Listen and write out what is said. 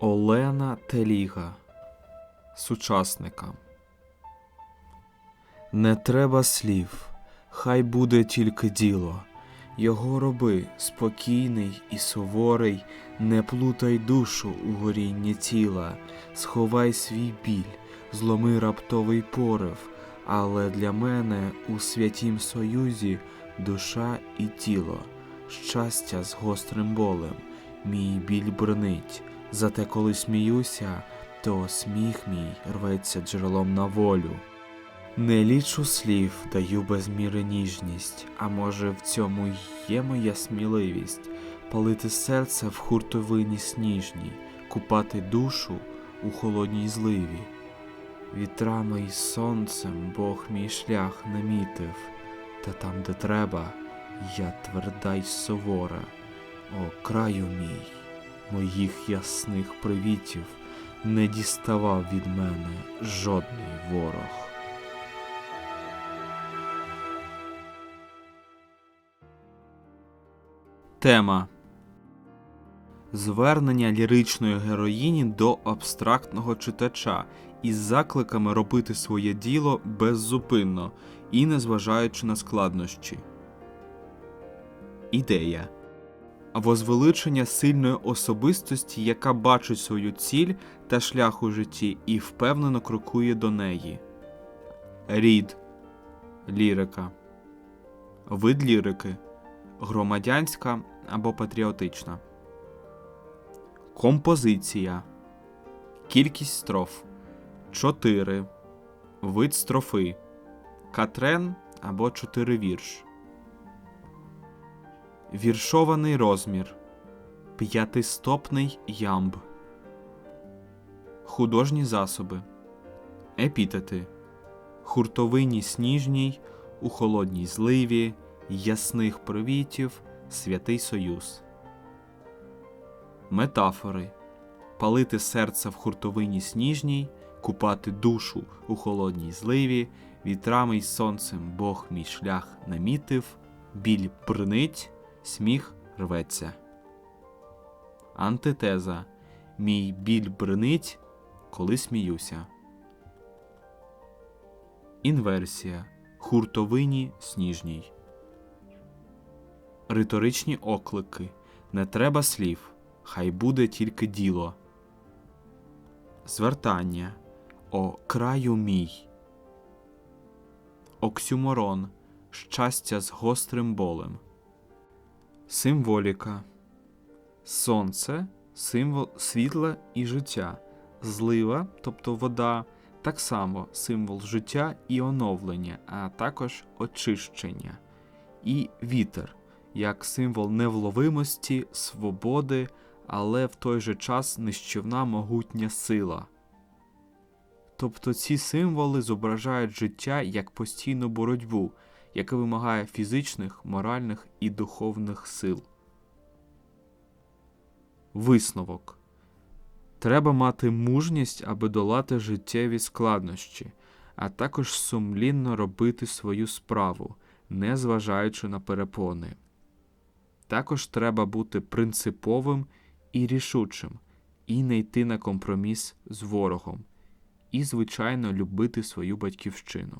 Олена Теліга Сучасникам Не треба слів, хай буде тільки діло. Його роби спокійний і суворий, не плутай душу у горінні тіла, сховай свій біль, зломи раптовий порив, але для мене у святім союзі душа і тіло, щастя з гострим болем, мій біль бренить, зате коли сміюся, то сміх мій рветься джерелом на волю. Не лічу слів, даю без міри ніжність, а може в цьому є моя сміливість палити серце в хуртовині сніжній, купати душу у холодній зливі. Вітрами й сонцем Бог мій шлях намітив, та там, де треба, я тверда й сувора. О, краю мій, моїх ясних привітів не діставав від мене жодний ворог. Тема Звернення ліричної героїні до абстрактного читача із закликами робити своє діло беззупинно і незважаючи на складнощі. Ідея Возвеличення сильної особистості, яка бачить свою ціль та шлях у житті і впевнено крокує до неї. Рід Лірика Вид лірики громадянська або патріотична. Композиція. Кількість строф 4. Вид строфи. Катрен або 4 вірш. Віршований розмір. П'ятистопний ямб. Художні засоби. Епітети. Хуртовині сніжній, у холодній зливі, ясних привітів, святий союз. Метафори палити серце в хуртовині сніжній, купати душу у холодній зливі, вітрами й сонцем Бог мій шлях намітив, біль брнить, сміх рветься. Антитеза Мій біль брнить, коли сміюся. Інверсія хуртовині сніжній. Риторичні оклики Не треба слів, хай буде тільки діло. Звертання О краю мій. Оксюморон Щастя з гострим болем. Символіка Сонце символ світла і життя. Злива, тобто вода, так само символ життя і оновлення, а також очищення. І вітер як символ невловимості, свободи, але в той же час нищівна могутня сила. Тобто ці символи зображають життя як постійну боротьбу, яка вимагає фізичних, моральних і духовних сил. Висновок Треба мати мужність, аби долати життєві складнощі, а також сумлінно робити свою справу, не зважаючи на перепони. Також треба бути принциповим і рішучим, і не йти на компроміс з ворогом, і, звичайно, любити свою батьківщину.